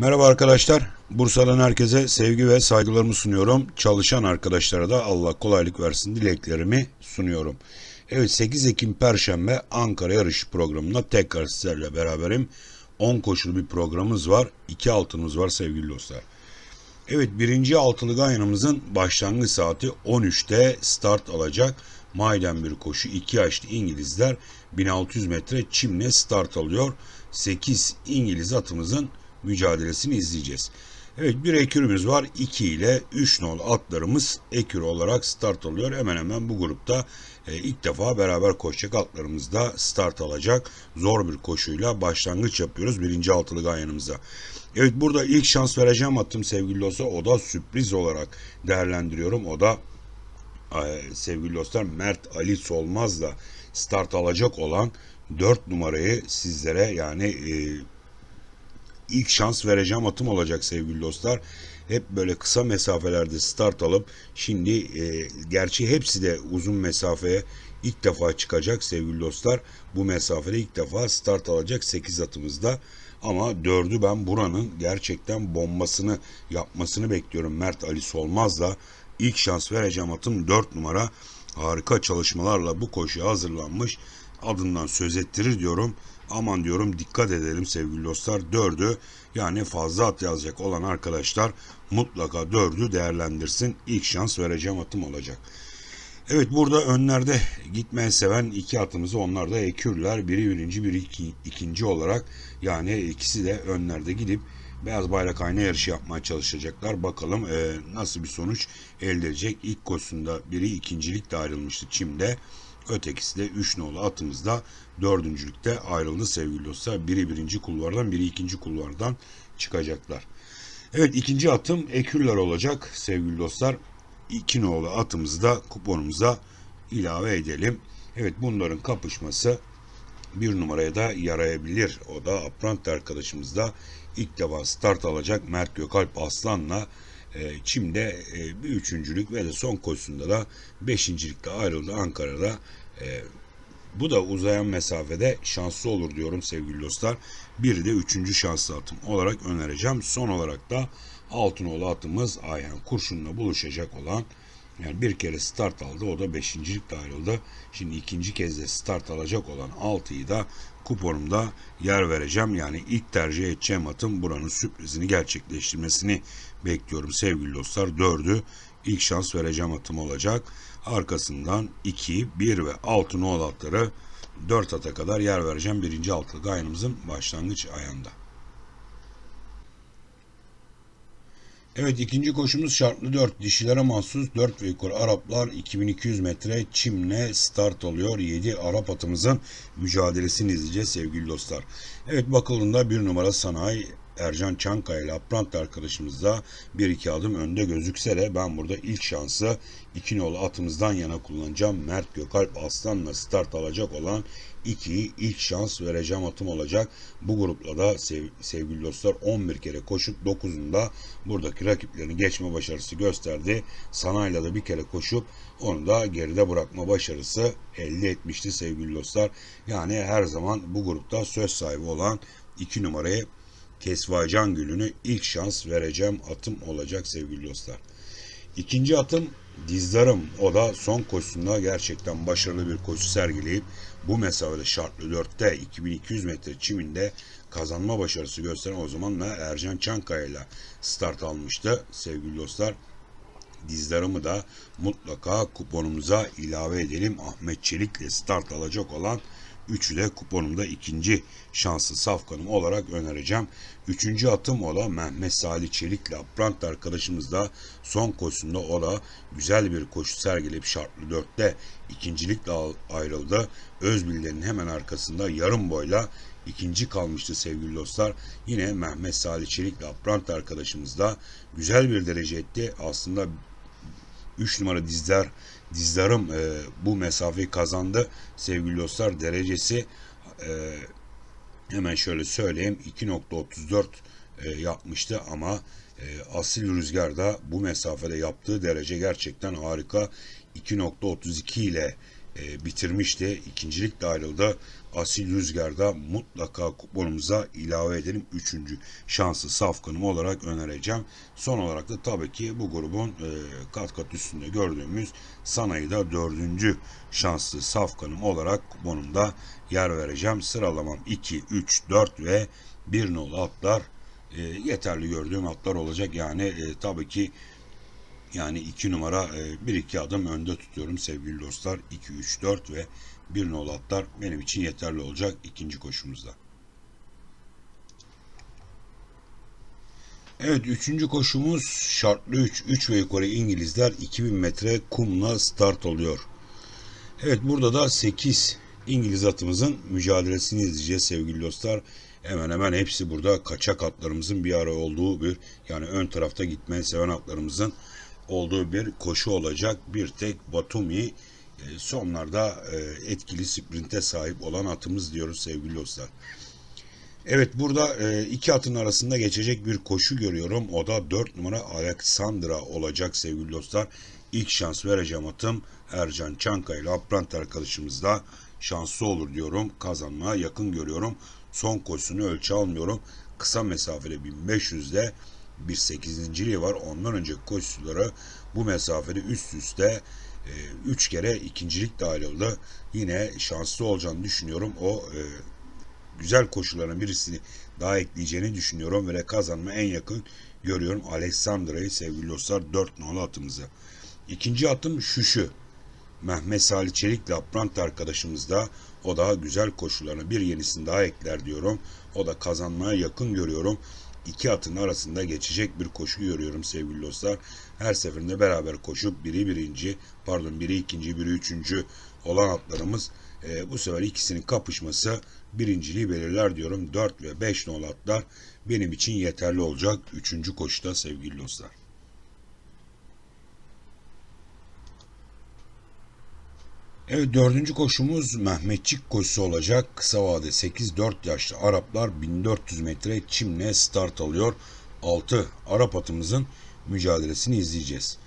Merhaba arkadaşlar. Bursa'dan herkese sevgi ve saygılarımı sunuyorum. Çalışan arkadaşlara da Allah kolaylık versin dileklerimi sunuyorum. Evet 8 Ekim Perşembe Ankara yarış programında tekrar sizlerle beraberim. 10 koşulu bir programımız var. 2 altınımız var sevgili dostlar. Evet birinci altılı ganyanımızın başlangıç saati 13'te start alacak. Mayden bir koşu 2 yaşlı İngilizler 1600 metre çimle start alıyor. 8 İngiliz atımızın mücadelesini izleyeceğiz. Evet bir ekürümüz var. 2 ile 3 nol atlarımız ekür olarak start alıyor. Hemen hemen bu grupta e, ilk defa beraber koşacak atlarımız da start alacak. Zor bir koşuyla başlangıç yapıyoruz birinci altılı ganyanımıza. Evet burada ilk şans vereceğim attım sevgili dostlar. O da sürpriz olarak değerlendiriyorum. O da e, sevgili dostlar Mert Ali Solmaz'la start alacak olan 4 numarayı sizlere yani e, ilk şans vereceğim atım olacak sevgili dostlar. Hep böyle kısa mesafelerde start alıp şimdi e, gerçi hepsi de uzun mesafeye ilk defa çıkacak sevgili dostlar. Bu mesafede ilk defa start alacak 8 atımızda. Ama 4'ü ben buranın gerçekten bombasını yapmasını bekliyorum. Mert Ali Solmaz'la ilk şans vereceğim atım 4 numara. Harika çalışmalarla bu koşuya hazırlanmış. Adından söz ettirir diyorum. Aman diyorum dikkat edelim sevgili dostlar. Dördü yani fazla at yazacak olan arkadaşlar mutlaka dördü değerlendirsin. İlk şans vereceğim atım olacak. Evet burada önlerde gitmeyi seven iki atımızı onlar da ekürler. Biri birinci biri iki, ikinci olarak yani ikisi de önlerde gidip beyaz bayrak ayna yarışı yapmaya çalışacaklar. Bakalım e, nasıl bir sonuç elde edecek. İlk koşusunda biri ikincilikte ayrılmıştı Çim'de. Ötekisi de 3 nolu atımızda dördüncülükte ayrıldı sevgili dostlar. Biri birinci kulvardan biri ikinci kulvardan çıkacaklar. Evet ikinci atım ekürler olacak sevgili dostlar. 2 nolu atımızı da kuponumuza ilave edelim. Evet bunların kapışması bir numaraya da yarayabilir. O da Aprant arkadaşımız da ilk defa start alacak Mert Gökalp Aslan'la Çim'de e, bir üçüncülük ve de son koşusunda da beşincilikte ayrıldı Ankara'da. E, bu da uzayan mesafede şanslı olur diyorum sevgili dostlar. Bir de üçüncü şanslı atım olarak önereceğim. Son olarak da Altınoğlu atımız Ayhan Kurşun'la buluşacak olan yani bir kere start aldı o da beşincilikte ayrıldı. Şimdi ikinci kez de start alacak olan 6'yı da kuponumda yer vereceğim. Yani ilk tercih edeceğim atım buranın sürprizini gerçekleştirmesini bekliyorum sevgili dostlar. 4'ü ilk şans vereceğim atım olacak. Arkasından 2, 1 ve 6 nol atları 4 ata kadar yer vereceğim. Birinci altılı gayrımızın başlangıç ayağında. Evet ikinci koşumuz şartlı 4. Dişilere mahsus 4 ve Araplar 2200 metre çimle start oluyor. 7 Arap atımızın mücadelesini izleyeceğiz sevgili dostlar. Evet bakıldığında bir numara sanayi Ercan Çankaya ile Aprant arkadaşımız da bir iki adım önde gözükse de ben burada ilk şansı iki nolu atımızdan yana kullanacağım. Mert Gökalp Aslan'la start alacak olan 2'yi ilk şans vereceğim atım olacak. Bu grupla da sev, sevgili dostlar 11 kere koşup 9'unda buradaki rakiplerini geçme başarısı gösterdi. Sanayla da bir kere koşup onu da geride bırakma başarısı elde etmişti sevgili dostlar. Yani her zaman bu grupta söz sahibi olan 2 numarayı Kesvacan Gülü'nü ilk şans vereceğim atım olacak sevgili dostlar. İkinci atım Dizdarım. O da son koşusunda gerçekten başarılı bir koşu sergileyip bu mesafede şartlı 4'te 2200 metre çiminde kazanma başarısı gösteren o zamanla Ercan Çankaya ile start almıştı sevgili dostlar. Dizdarımı da mutlaka kuponumuza ilave edelim. Ahmet Çelik'le start alacak olan Üçü de kuponumda ikinci şanslı safkanım olarak önereceğim. Üçüncü atım o da Mehmet Salih Çelik'le Aprant arkadaşımız da son koşusunda o da güzel bir koşu sergileyip şartlı dörtte ikincilikle ayrıldı. Özbildir'in hemen arkasında yarım boyla ikinci kalmıştı sevgili dostlar. Yine Mehmet Salih Çelik'le Aprant arkadaşımız da güzel bir derece etti. Aslında 3 numara dizler dizlerim e, bu mesafeyi kazandı. Sevgili dostlar derecesi e, hemen şöyle söyleyeyim 2.34 e, yapmıştı ama e, asil rüzgarda bu mesafede yaptığı derece gerçekten harika. 2.32 ile e, bitirmişti. İkincilikle ayrıldı. Asil Rüzgar'da mutlaka kuponumuza ilave edelim. Üçüncü şanslı safkanım olarak önereceğim. Son olarak da tabii ki bu grubun e, kat kat üstünde gördüğümüz Sanayı'da dördüncü şanslı safkanım olarak kuponumda yer vereceğim. Sıralamam 2, 3, 4 ve 1 nolu atlar e, yeterli gördüğüm atlar olacak. Yani e, tabii ki yani 2 numara 1-2 e, adım önde tutuyorum sevgili dostlar. 2, 3, 4 ve 1 nolu atlar benim için yeterli olacak ikinci koşumuzda. Evet üçüncü koşumuz şartlı 3. 3 ve yukarı İngilizler 2000 metre kumla start oluyor. Evet burada da 8 İngiliz atımızın mücadelesini izleyeceğiz sevgili dostlar. Hemen hemen hepsi burada kaçak atlarımızın bir ara olduğu bir yani ön tarafta gitmeyi seven atlarımızın olduğu bir koşu olacak. Bir tek Batumi sonlarda e, etkili sprinte sahip olan atımız diyoruz sevgili dostlar. Evet burada e, iki atın arasında geçecek bir koşu görüyorum. O da 4 numara Alexandra olacak sevgili dostlar. İlk şans vereceğim atım Ercan Çankaya ile Aprant arkadaşımızda şanslı olur diyorum. Kazanmaya yakın görüyorum. Son koşusunu ölçü almıyorum. Kısa mesafede 1500'de bir sekizinciliği var. Ondan önceki koşuları bu mesafede üst üste 3 e, kere ikincilik dahil oldu. Yine şanslı olacağını düşünüyorum. O e, güzel koşuların birisini daha ekleyeceğini düşünüyorum ve kazanma en yakın görüyorum Alexandra'yı sevgili dostlar 4 nolu atımızı. İkinci atım Şuşu. Mehmet Salih Çelik Laprant arkadaşımız da o da güzel koşularına bir yenisini daha ekler diyorum. O da kazanmaya yakın görüyorum. İki atın arasında geçecek bir koşu görüyorum sevgili dostlar. Her seferinde beraber koşup biri birinci, pardon biri ikinci, biri üçüncü olan atlarımız e, bu sefer ikisinin kapışması birinciliği belirler diyorum. 4 ve 5 nol atlar benim için yeterli olacak. Üçüncü koşuda sevgili dostlar. Evet dördüncü koşumuz Mehmetçik koşusu olacak. Kısa vade 8-4 yaşlı Araplar 1400 metre çimle start alıyor. 6 Arap atımızın mücadelesini izleyeceğiz.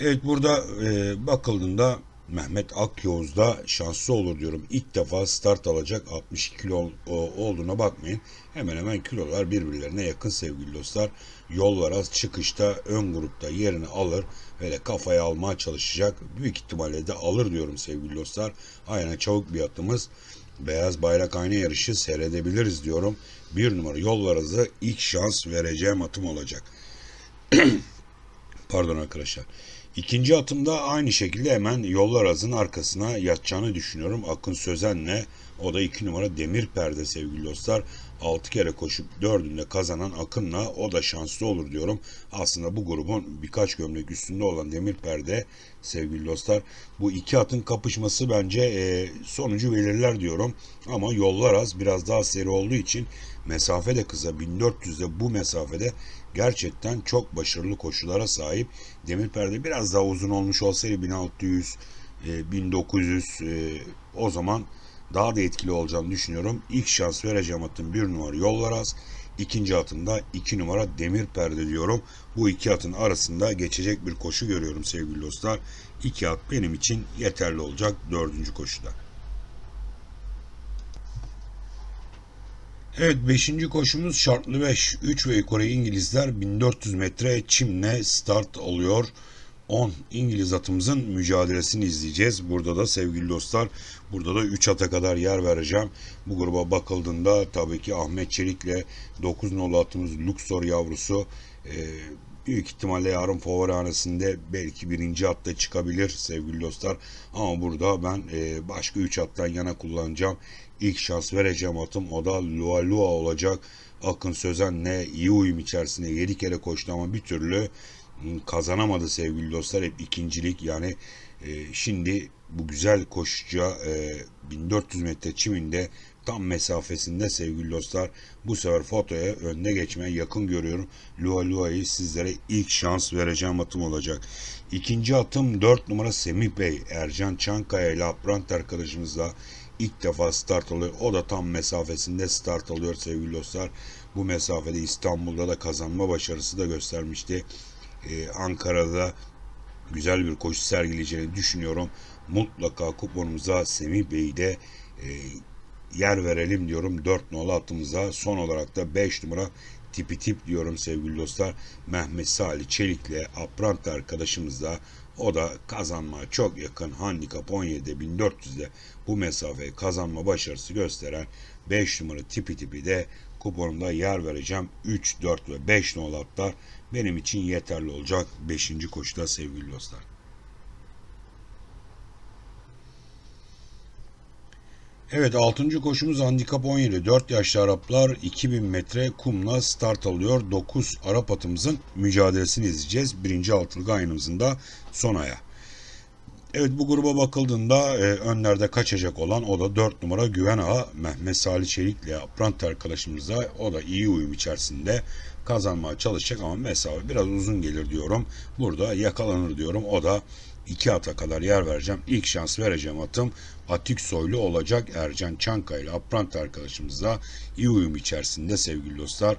Evet burada e, bakıldığında Mehmet Akyavuz da şanslı olur diyorum. İlk defa start alacak 62 kilo olduğuna bakmayın. Hemen hemen kilolar birbirlerine yakın sevgili dostlar. Yol var az çıkışta ön grupta yerini alır ve de kafaya almaya çalışacak. Büyük ihtimalle de alır diyorum sevgili dostlar. Aynen çabuk bir atımız. Beyaz bayrak aynı yarışı seyredebiliriz diyorum. Bir numara yol var azı ilk şans vereceğim atım olacak. Pardon arkadaşlar. İkinci atımda aynı şekilde hemen yollar azın arkasına yatacağını düşünüyorum. Akın Sözen'le o da iki numara demir perde sevgili dostlar. 6 kere koşup 4'ünde kazanan Akın'la o da şanslı olur diyorum. Aslında bu grubun birkaç gömlek üstünde olan demir perde sevgili dostlar. Bu iki atın kapışması bence e, sonucu belirler diyorum. Ama yollar az biraz daha seri olduğu için mesafe de kısa 1400'de bu mesafede gerçekten çok başarılı koşulara sahip. Demir perde biraz daha uzun olmuş olsaydı 1600 e, 1900 e, o zaman daha da etkili olacağını düşünüyorum. İlk şans vereceğim atın bir numara yollar az. İkinci atında iki numara demir perde diyorum. Bu iki atın arasında geçecek bir koşu görüyorum sevgili dostlar. İki at benim için yeterli olacak dördüncü koşuda. Evet 5. koşumuz şartlı 5. 3 ve yukarı İngilizler 1400 metre çimle start alıyor. 10 İngiliz atımızın mücadelesini izleyeceğiz. Burada da sevgili dostlar burada da 3 ata kadar yer vereceğim. Bu gruba bakıldığında tabii ki Ahmet Çelik'le 9 nolu atımız Luxor yavrusu e, büyük ihtimalle yarın favorihanesinde belki birinci atta çıkabilir sevgili dostlar. Ama burada ben e, başka 3 attan yana kullanacağım. İlk şans vereceğim atım o da Lua Lua olacak. Akın Sözen'le iyi uyum içerisinde 7 kere koştu ama bir türlü kazanamadı sevgili dostlar. Hep ikincilik yani e, şimdi bu güzel koşucuya e, 1400 metre çiminde tam mesafesinde sevgili dostlar bu sefer fotoya önde geçmeye yakın görüyorum. Lua Lua'yı sizlere ilk şans vereceğim atım olacak. İkinci atım 4 numara Semih Bey Ercan Çankaya ile Aprant arkadaşımızla ilk defa start alıyor. O da tam mesafesinde start alıyor sevgili dostlar. Bu mesafede İstanbul'da da kazanma başarısı da göstermişti. Ee, Ankara'da güzel bir koşu sergileyeceğini düşünüyorum. Mutlaka kuponumuza Semih Bey'i de e, yer verelim diyorum 4 nolu atımıza. Son olarak da 5 numara tipi tip diyorum sevgili dostlar. Mehmet Salih Çelik'le Aprant arkadaşımız da o da kazanmaya çok yakın handikap 17'de 1400'de bu mesafeyi kazanma başarısı gösteren 5 numara tipi tipi de kuponumda yer vereceğim. 3, 4 ve 5 nolu atlar benim için yeterli olacak 5. koşuda sevgili dostlar. Evet 6. koşumuz handikap 17. 4 yaşlı Araplar 2000 metre kumla start alıyor. 9 Arap atımızın mücadelesini izleyeceğiz. Birinci altılık ayınımızın da son aya. Evet bu gruba bakıldığında e, önlerde kaçacak olan o da 4 numara Güven Ağa Mehmet Salih Çelik ile Aprant arkadaşımıza o da iyi uyum içerisinde kazanmaya çalışacak ama mesafe biraz uzun gelir diyorum. Burada yakalanır diyorum. O da iki ata kadar yer vereceğim. İlk şans vereceğim atım Atik Soylu olacak. Ercan Çankaya ile Aprant arkadaşımızla iyi uyum içerisinde sevgili dostlar.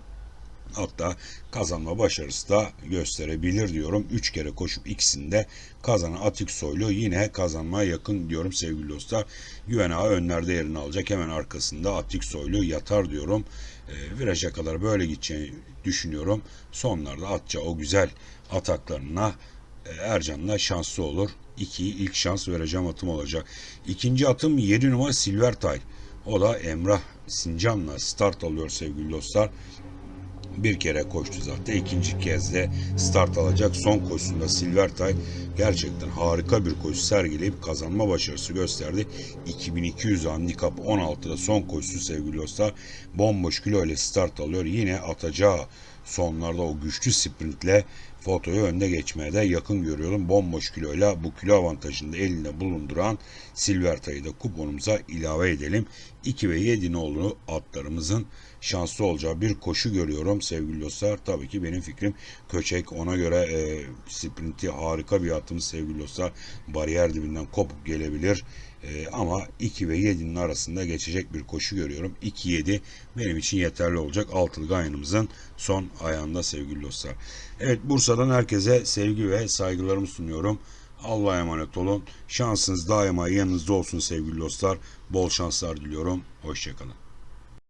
Hatta kazanma başarısı da gösterebilir diyorum. 3 kere koşup ikisinde kazanan Atik Soylu yine kazanmaya yakın diyorum sevgili dostlar. Güven Ağa önlerde yerini alacak. Hemen arkasında Atik Soylu yatar diyorum. E, viraja kadar böyle gideceğini düşünüyorum. Sonlarda atça o güzel ataklarına e, Ercan'la şanslı olur. 2'yi ilk şans vereceğim atım olacak. İkinci atım 7 numara Silvertay. O da Emrah Sincan'la start alıyor sevgili dostlar bir kere koştu zaten. ikinci kez de start alacak. Son koşusunda Silvertay gerçekten harika bir koşu sergileyip kazanma başarısı gösterdi. 2200 handikap 16'da son koşusu sevgili dostlar. Bomboş kilo start alıyor. Yine atacağı sonlarda o güçlü sprintle fotoyu önde geçmeye de yakın görüyorum. Bomboş kiloyla bu kilo avantajını da elinde bulunduran Silvertay'ı da kuponumuza ilave edelim. 2 ve 7 nolu atlarımızın şanslı olacağı bir koşu görüyorum sevgili dostlar. Tabii ki benim fikrim Köçek ona göre e, sprinti harika bir atımız sevgili dostlar. Bariyer dibinden kopup gelebilir. E, ama 2 ve 7'nin arasında geçecek bir koşu görüyorum. 2-7 benim için yeterli olacak. Altılı ayınımızın son ayağında sevgili dostlar. Evet Bursa'dan herkese sevgi ve saygılarımı sunuyorum. Allah'a emanet olun. Şansınız daima yanınızda olsun sevgili dostlar. Bol şanslar diliyorum. Hoşçakalın.